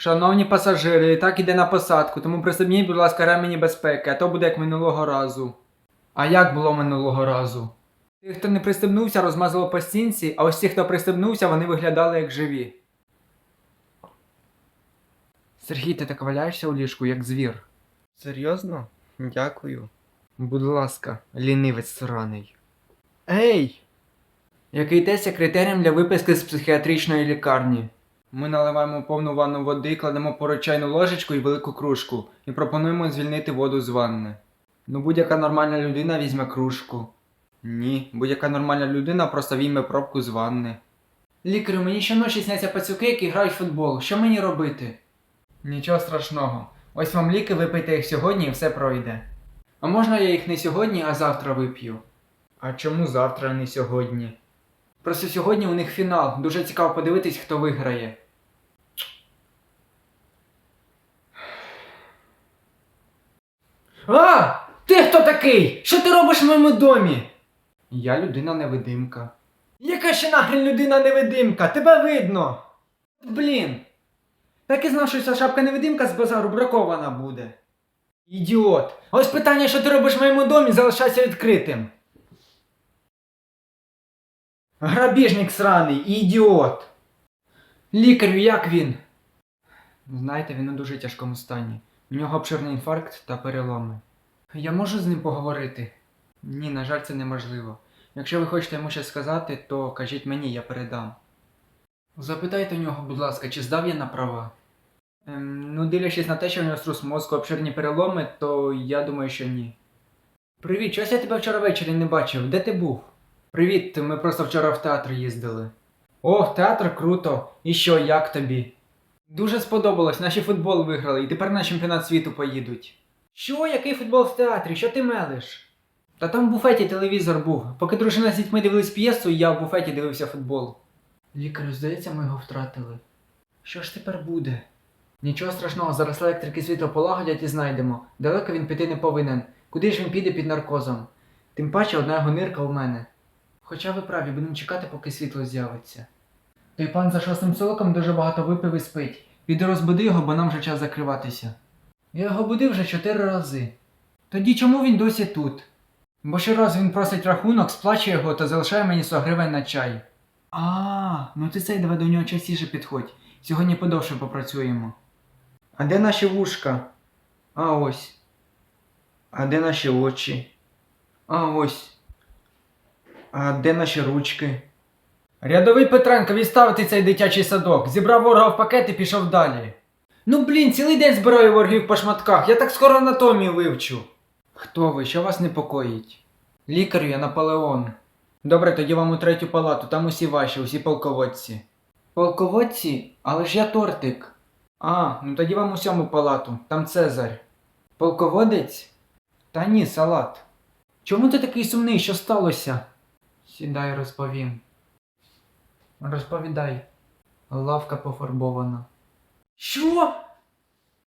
Шановні пасажири, літак іде на посадку, тому пристебніть, будь ласка, ремені безпеки, а то буде як минулого разу. А як було минулого разу? Тих, хто не пристебнувся, розмазало по стінці, а ось ті, хто пристебнувся, вони виглядали як живі. Сергій, ти так валяєшся у ліжку, як звір. Серйозно? Дякую. Будь ласка, лінивець сраний. Ей! Який тест є критерієм для виписки з психіатричної лікарні? Ми наливаємо повну ванну води, кладемо поруч чайну ложечку і велику кружку, і пропонуємо звільнити воду з ванни. Ну будь-яка нормальна людина візьме кружку. Ні, будь-яка нормальна людина просто візьме пробку з ванни. Лікарю, мені щоночі сняться пацюки, які грають в футбол. Що мені робити? Нічого страшного. Ось вам ліки, випийте їх сьогодні і все пройде. А можна я їх не сьогодні, а завтра вип'ю? А чому завтра, а не сьогодні? Просто сьогодні у них фінал. Дуже цікаво подивитись, хто виграє. А! Ти хто такий? Що ти робиш в моєму домі? Я людина невидимка. Яка ще нахрен людина невидимка? Тебе видно. Блін. Так і знав, що ця шапка невидимка з базару бракована буде. Ідіот. Ось питання, що ти робиш в моєму домі, залишається відкритим. Грабіжник сраний, ідіот. Лікарю, як він? Знаєте, він у дуже тяжкому стані. У нього обширний інфаркт та переломи. Я можу з ним поговорити? Ні, на жаль, це неможливо. Якщо ви хочете йому щось сказати, то кажіть мені, я передам. Запитайте у нього, будь ласка, чи здав я на права? Ем, ну, дивлячись на те, що в нього струс мозку обширні переломи, то я думаю, що ні. Привіт, щось я тебе вчора ввечері не бачив. Де ти був? Привіт, ми просто вчора в театр їздили. О, театр круто. І що, як тобі? Дуже сподобалось, наші футбол виграли, і тепер на чемпіонат світу поїдуть. Що, який футбол в театрі? Що ти мелиш? Та там в буфеті телевізор був. Поки дружина з дітьми дивились п'єсу, я в буфеті дивився футбол. Лікарю, здається, ми його втратили. Що ж тепер буде? Нічого страшного, зараз електрики світло полагодять і знайдемо. Далеко він піти не повинен. Куди ж він піде під наркозом? Тим паче одна його нирка у мене. Хоча ви праві, будемо чекати, поки світло з'явиться. Той пан за шостим столиком дуже багато випив і спить. Піду розбуди його, бо нам вже час закриватися. Я його будив вже чотири рази. Тоді чому він досі тут? Бо щораз він просить рахунок, сплачує його та залишає мені 100 гривень на чай. А, ну ти цей давай до нього частіше підходь. Сьогодні подовше попрацюємо. А де наші вушка? А ось. А де наші очі? А ось. А де наші ручки? Рядовий Петренко, відставити цей дитячий садок. Зібрав ворога в пакет і пішов далі. Ну блін, цілий день збираю ворогів по шматках. Я так скоро анатомію вивчу. Хто ви? Що вас непокоїть? Лікарю, я Наполеон. Добре, тоді вам у третю палату, там усі ваші, усі полководці. Полководці? Але ж я тортик. А, ну тоді вам у сьому палату, там Цезарь. Полководець? Та ні, салат. Чому ти такий сумний? Що сталося? Сідай, розповім. Розповідай. Лавка пофарбована. Що?